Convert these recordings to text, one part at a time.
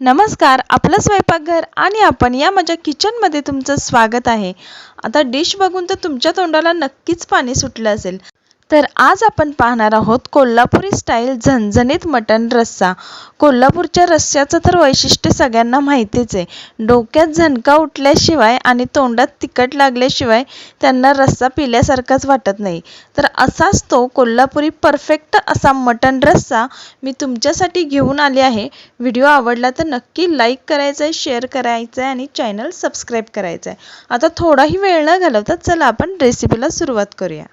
नमस्कार आपलं स्वयंपाकघर आणि आपण या माझ्या किचनमध्ये तुमचं स्वागत आहे. आता डिश बघून तर तुमच्या तोंडाला नक्कीच पाणी सुटलं असेल. तर आज आपण पाहणार आहोत कोल्हापुरी स्टाईल झणझणीत मटण रस्सा. कोल्हापूरच्या रस्स्याचं तर वैशिष्ट्य सगळ्यांना माहितीच आहे. डोक्यात झणका उठल्याशिवाय आणि तोंडात तिखट लागल्याशिवाय त्यांना रस्सा पिल्यासारखाच वाटत नाही. तर असाच तो कोल्हापुरी परफेक्ट असा मटण रस्सा मी तुमच्यासाठी घेऊन आले आहे. व्हिडिओ आवडला तर नक्की लाईक करायचं आहे शेअर करायचं आहे आणि चॅनल सबस्क्राईब करायचं आहे आता थोडाही वेळ न घालवता चला आपण रेसिपीला सुरुवात करूया.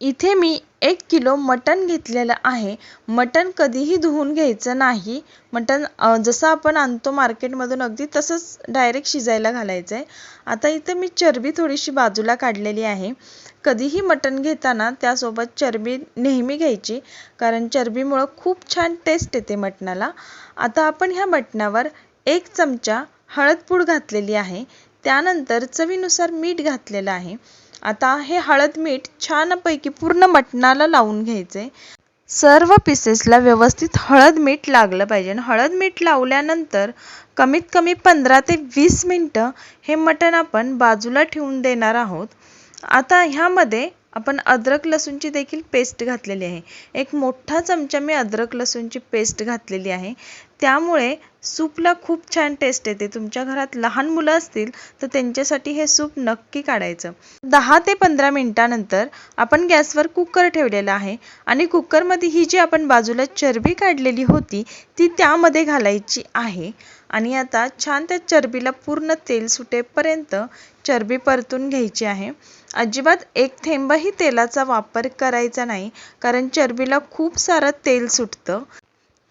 इथे मी एक किलो मटण घेतलेलं आहे. मटण कधीही धुवून घ्यायचं नाही. मटण जसं आपण आणतो मार्केटमधून अगदी तसंच डायरेक्ट शिजायला घालायचं आहे आता इथे मी चरबी थोडीशी बाजूला काढलेली आहे. कधीही मटण घेताना त्यासोबत चरबी नेहमी घ्यायची कारण चरबीमुळं खूप छान टेस्ट येते मटणाला. आता आपण ह्या मटणावर एक चमचा हळदपूड घातलेली आहे. त्यानंतर चवीनुसार मीठ घातलेलं आहे. आता हे हळद मीठ छानपैकी पूर्ण मटणाला लावून घ्यायचे. सर्व पीसेसला व्यवस्थित हळद मीठ लागलं पाहिजे. हळद मीठ लावल्यानंतर कमीत कमी पंधरा ते वीस मिनटं हे मटण आपण बाजूला ठेवून देणार आहोत. आता ह्यामध्ये आपण अद्रक लसूणची देखील पेस्ट घातलेली आहे. एक मोठा चमचा मी अद्रक लसूणची पेस्ट घातलेली आहे. त्यामुळे सूपला खूप छान टेस्ट येते. तुमच्या घरात लहान मुलं असतील तर त्यांच्यासाठी हे सूप नक्की काढायचं. दहा ते पंधरा मिनिटानंतर आपण गॅसवर कुकर ठेवलेला आहे आणि कुकरमध्ये ही जी आपण बाजूला चरबी काढलेली होती ती त्यामध्ये घालायची आहे. आणि आता छान त्या चरबीला पूर्ण तेल सुटेपर्यंत चरबी परतून घ्यायची आहे. अजिबात एक थेंबही तेलाचा वापर करायचा नाही कारण चरबीला खूप सारं तेल सुटतं.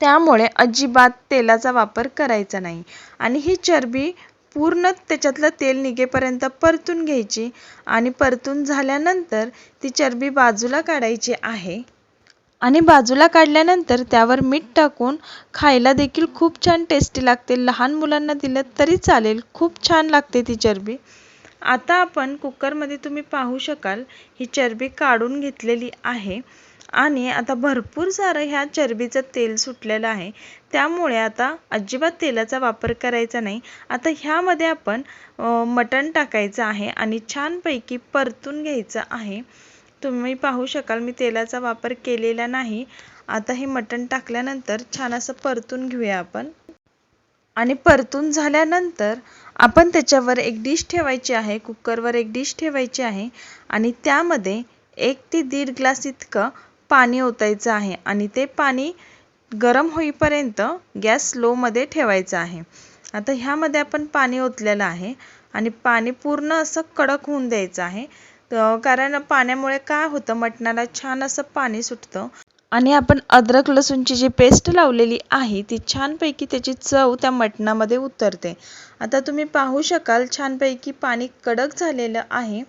त्यामुळे अजिबात तेलाचा वापर करायचा नाही. आणि ही चरबी पूर्ण त्याच्यातलं तेल निघेपर्यंत परतून घ्यायची आणि परतून झाल्यानंतर ती चरबी बाजूला काढायची आहे. आणि बाजूला काढल्यानंतर त्यावर मीठ टाकून खायला देखील खूप छान टेस्टी लागते. लहान मुलांना दिलं तरी चालेल. खूप छान लागते ती चरबी. आता आपण कुकरमध्ये तुम्ही पाहू शकाल ही चरबी काढून घेतलेली आहे. आणि आता भरपूर सारं ह्या चरबीचं तेल सुटलेलं आहे. त्यामुळे आता अजिबात तेलाचा वापर करायचा नाही. आता ह्यामध्ये आपण मटण टाकायचं आहे आणि छानपैकी परतून घ्यायचं आहे. तुम्ही पाहू शकाल मी तेलाचा वापर केलेला नाही. आता हे मटण टाकल्यानंतर छान असं परतून घेऊया आपण. आणि परतून झाल्यानंतर आपण त्याच्यावर एक डिश ठेवायची आहे कुकरवर एक डिश ठेवायची आहे. आणि त्यामध्ये एक ते दीड ग्लास इतकं पाणी ओतायचं आहे आणि ते पाणी गरम होईपर्यंत गॅस स्लोमध्ये ठेवायचा आहे. आता ह्यामध्ये आपण पाणी ओतलेलं आहे आणि पाणी पूर्ण असं कडक होऊन द्यायचं आहे. कारण पाण्यामुळे काय होतं मटणाला छान असं पाणी सुटतं. आणि आपण अद्रक लसूणची जी पेस्ट लावलेली आहे ती छानपैकी त्याची चव त्या मटणामध्ये उतरते. आता तुम्ही पाहू शकाल छानपैकी पाणी कडक झालेलं आहे.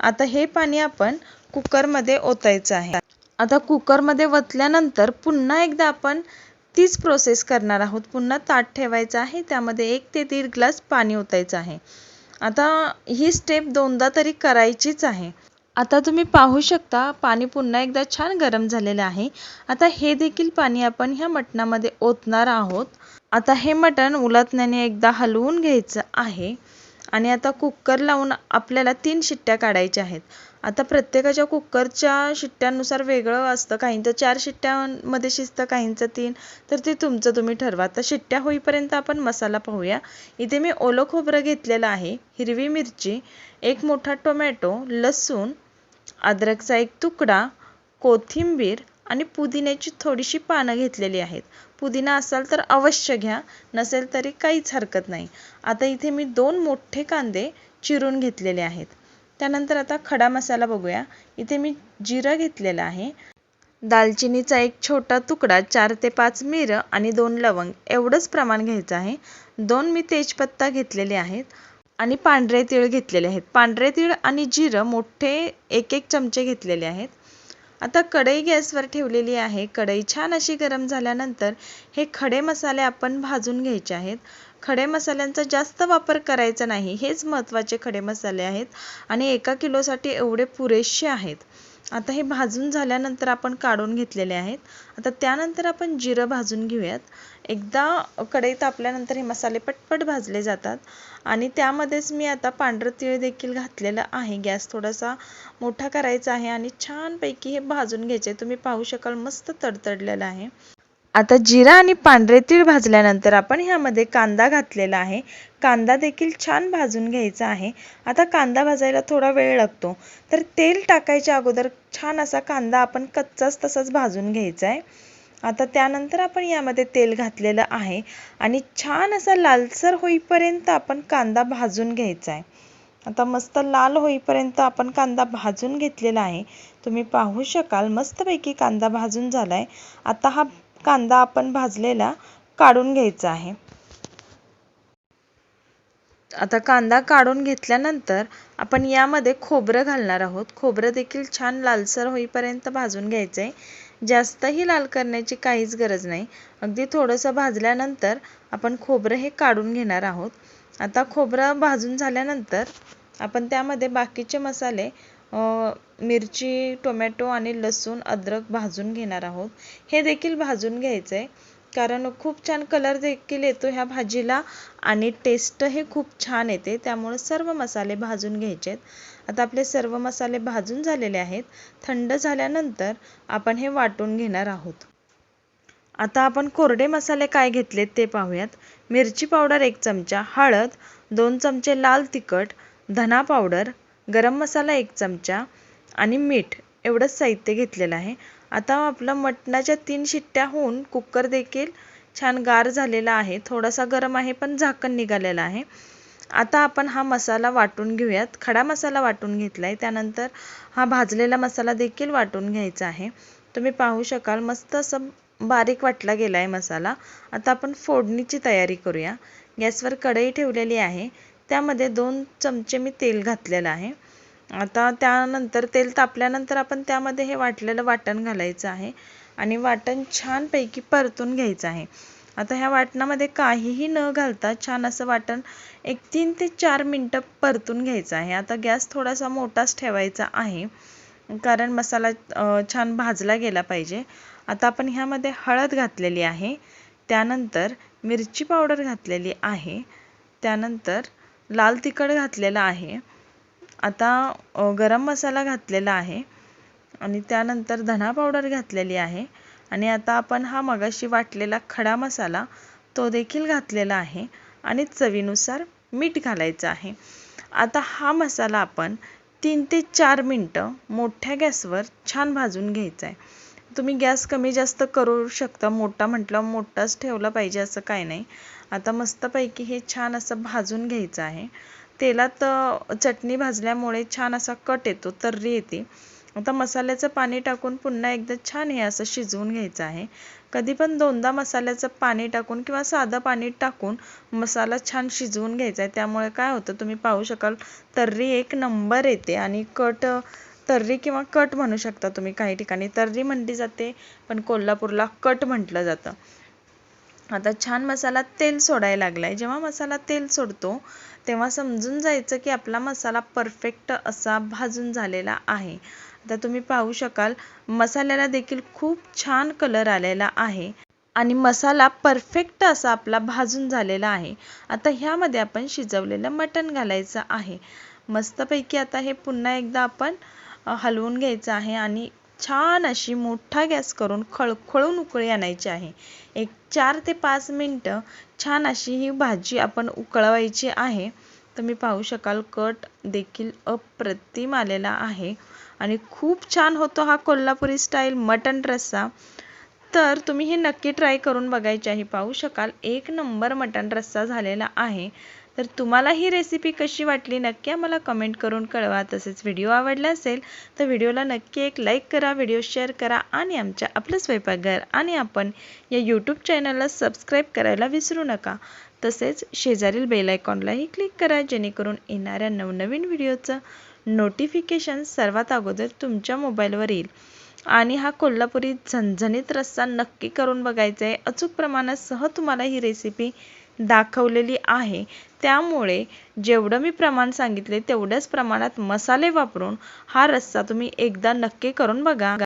आता हे पाणी आपण कुकरमध्ये ओतायचं आहे. आता कुकरमध्ये वतल्यानंतर पुन्हा एकदा आपण तीच प्रोसेस करणार आहोत. पुन्हा ताट ठेवायचं आहे. त्यामध्ये एक ते दीड ग्लास पाणी ओतायचं आहे. आता ही स्टेप दोनदा तरी करायचीच आहे. आता तुम्ही पाहू शकता पाणी पुन्हा एकदा छान गरम झालेलं आहे. आता हे देखील पाणी आपण ह्या मटणामध्ये ओतणार आहोत. आता हे मटण उलटण्याने एकदा हलवून घ्यायचं आहे. आणि आता कुकर लावून आपल्याला तीन शिट्ट्या काढायच्या आहेत. आता प्रत्येकाच्या कुकरच्या शिट्ट्यांनुसार वेगळं असतं. काहींचं चार शिट्ट्यांमध्ये शिजतं काहींचं तीन. तर ते तुमचं तुम्ही ठरवा. तर शिट्ट्या होईपर्यंत आपण मसाला पाहूया. इथे मी ओलं खोबरं घेतलेलं आहे हिरवी मिरची एक मोठा टोमॅटो लसूण अद्रकचा एक तुकडा कोथिंबीर आणि पुदिन्याची थोडीशी पानं घेतलेली आहेत. पुदिना असाल तर अवश्य घ्या नसेल तरी काहीच हरकत नाही. आता इथे मी दोन मोठे कांदे चिरून घेतलेले आहेत. त्यानंतर आता खडा मसाला बघूया. इथे मी जिरं घेतलेलं आहे. दालचिनीचा एक छोटा तुकडा चार ते पाच मिरं आणि दोन लवंग एवढंच प्रमाण घ्यायचं आहे. दोन मी तेजपत्ता घेतलेले आहेत आणि पांढरे तीळ घेतलेले आहेत. पांढरे तीळ आणि जिरं मोठे एक एक चमचे घेतलेले आहेत. आता कढई गॅसवर ठेवलेली आहे. कढई छान अशी गरम झाल्यानंतर हे खडे मसाले आपण भाजून घ्यायचे आहेत. खडे मसाल्यांचा जास्त वापर करायचा नाही. हेच महत्त्वाचे खडे मसाले आहेत आणि एका किलोसाठी एवढे पुरेसे आहेत. आता हे भाजून झाल्यानंतर आपण काढून घेतलेले आहेत. आता त्यानंतर आपण जिरं भाजून घेऊयात. एकदा कढई तापल्यानंतर हे मसाले पटपट भाजले जातात. आणि त्यामध्येच मी आता पांढरं तीळ देखील घातलेलं आहे. गॅस थोडासा मोठा करायचा आहे आणि छानपैकी हे भाजून घ्यायचे. तुम्ही पाहू शकाल मस्त तडतडलेलं आहे. आता जिरा आणि पांढरे तीळ भाजल्यानंतर आपण ह्यामध्ये कांदा घातलेला आहे. कांदा देखील छान भाजून घ्यायचा आहे. आता कांदा भाजायला थोडा वेळ लागतो. तर तेल टाकायच्या अगोदर छान असा कांदा आपण कच्चाच तसाच भाजून घ्यायचा आहे. आता त्यानंतर आपण यामध्ये तेल घातलेलं आहे आणि छान असा लालसर होईपर्यंत आपण कांदा भाजून घ्यायचा आहे. आता मस्त लाल होईपर्यंत आपण कांदा भाजून घेतलेला आहे. तुम्ही पाहू शकाल मस्तपैकी कांदा भाजून झाला आहे आता हा कांदा आपण भाजलेला काढून घ्यायचा आहे. आता कांदा काढून घेतल्यानंतर आपण यामध्ये खोबरं घालणार आहोत. खोबरं देखील छान लालसर होईपर्यंत भाजून घ्यायचं आहे जास्तही लाल करण्याची काहीच गरज नाही. अगदी थोडंसं भाजल्यानंतर आपण खोबरं हे काढून घेणार आहोत. आता खोबरं भाजून झाल्यानंतर आपण त्यामध्ये बाकीचे मसाले मिरची टोमॅटो आणि लसूण अद्रक भाजून घेणार आहोत. हे देखील भाजून घ्यायचं आहे कारण खूप छान कलर देखील येतो ह्या भाजीला आणि टेस्ट हे खूप छान येते. त्यामुळे सर्व मसाले भाजून घ्यायचे आहेत आता आपले सर्व मसाले भाजून झालेले आहेत. थंड झाल्यानंतर आपण हे वाटून घेणार आहोत. आता आपण कोरडे मसाले काय घेतलेत ते पाहूयात. मिरची पावडर एक चमचा हळद दोन चमचे लाल तिखट धना पावडर गरम मसाला एक चमचा आणि मीठ एवढंच साहित्य घेतलेलं आहे. आता आपलं मटणाच्या तीन शिट्ट्या होऊन कुकर देखील छान गार झालेला आहे. थोडासा गरम आहे पण झाकण निघालेलं आहे. आता आपण हा मसाला वाटून घेऊयात. खडा मसाला वाटून घेतला आहे त्यानंतर हा भाजलेला मसाला देखील वाटून घ्यायचा आहे. तुम्ही पाहू शकाल मस्त असं बारीक वाटला गेला आहे मसाला. आता आपण फोडणीची तयारी करूया. गॅसवर कढई ठेवलेली आहे. त्यामध्ये दोन चमचे मी तेल घातलेलं आहे. आता त्यानंतर तेल तापल्यानंतर आपण त्यामध्ये हे वाटलेलं वाटण घालायचं आहे आणि वाटण छानपैकी परतून घ्यायचं आहे. आता ह्या वाटणामध्ये काहीही न घालता छान असं वाटण एक तीन ते चार मिनटं परतून घ्यायचं आहे. आता गॅस थोडासा मोठाच ठेवायचा आहे कारण मसाला छान भाजला गेला पाहिजे. आता आपण ह्यामध्ये हळद घातलेली आहे. त्यानंतर मिरची पावडर घातलेली आहे. त्यानंतर लाल तिखट घातलेलं आहे. आता गरम मसाला घातलेला आहे. आणि त्यानंतर धना पावडर घातलेली आहे. आणि आता आपण हा मगाशी वाटलेला खडा मसाला तो देखील घातलेला आहे. आणि चवीनुसार मीठ घालायचं आहे. आता हा मसाला आपण तीन ते चार मिनटं मोठ्या गॅसवर छान भाजून घ्यायचा आहे. तुम्ही गॅस कमी जास्त करू शकता मोठा म्हटलं मोठाच ठेवला पाहिजे असं काय नाही. आता मस्तपैकी हे छान असं भाजून घ्यायचं आहे. तेलात चटणी भाजल्यामुळे छान असा कट येतो तर्री येते. आता मसाल्याचं पाणी टाकून पुन्हा एकदा छान हे असं शिजवून घ्यायचं आहे. कधी पण दोनदा मसाल्याचं पाणी टाकून किंवा साधं पाणी टाकून मसाला छान शिजवून घ्यायचा आहे. त्यामुळे काय होतं तुम्ही पाहू शकाल तर्री एक नंबर येते आणि कट तर्री किंवा कट म्हणू शकता तुम्ही काही ठिकाणी. तर्री म्हणली जाते पण कोल्हापूरला कट म्हटलं जातं. आता छान मसाला तेल सोडायला लागला आहे जेव्हा मसाला तेल सोडतो तेव्हा समजून जायचं की आपला मसाला परफेक्ट असा भाजून झालेला आहे. आता तुम्ही पाहू शकाल मसाल्याला देखील खूप छान कलर आलेला आहे आणि मसाला परफेक्ट असा आपला भाजून झालेला आहे. आता ह्यामध्ये आपण शिजवलेलं मटण घालायचं आहे. मस्तपैकी आता हे पुन्हा एकदा आपण हलवून घ्यायचं आहे आणि छान अशी मोठा गॅस करून खळखळून उकळी आणायची आहे. एक चार ते पाच मिनटं छान अशी ही भाजी आपण उकळवायची आहे. तुम्ही पाहू शकाल कट देखील अप्रतिम आलेला आहे. आणि खूप छान होतो हा कोल्हापुरी स्टाईल मटन रस्सा. तर तुम्ही हे नक्की ट्राय करून बघायचे आहे. पाहू शकाल एक नंबर मटन रस्सा झालेला आहे. तर तुम्हाला ही रेसिपी कशी वाटली नक्की आम्हाला कमेंट करून कळवा. तसेच व्हिडिओ आवडला असेल तर व्हिडिओला नक्की एक लाईक करा व्हिडिओ शेअर करा आणि आमच्या आपलं स्वयंपाकघर आणि आपण या यूट्यूब चॅनलला सबस्क्राईब करायला विसरू नका. तसेच शेजारील बेल आयकॉनलाही क्लिक करा जेणेकरून येणाऱ्या नवनवीन व्हिडिओचं नोटिफिकेशन सर्वात अगोदर तुमच्या मोबाईलवर येईल. आणि हा कोल्हापुरी झणझणीत रस्सा नक्की करून बघायचा आहे. अचूक प्रमाणात सह तुम्हाला ही रेसिपी दाखवलेली आहे. त्यामुळे जेवढं मी प्रमाण सांगितले तेवढ्याच प्रमाणात मसाले वापरून हा रस्सा तुम्ही एकदा नक्की करून बघा.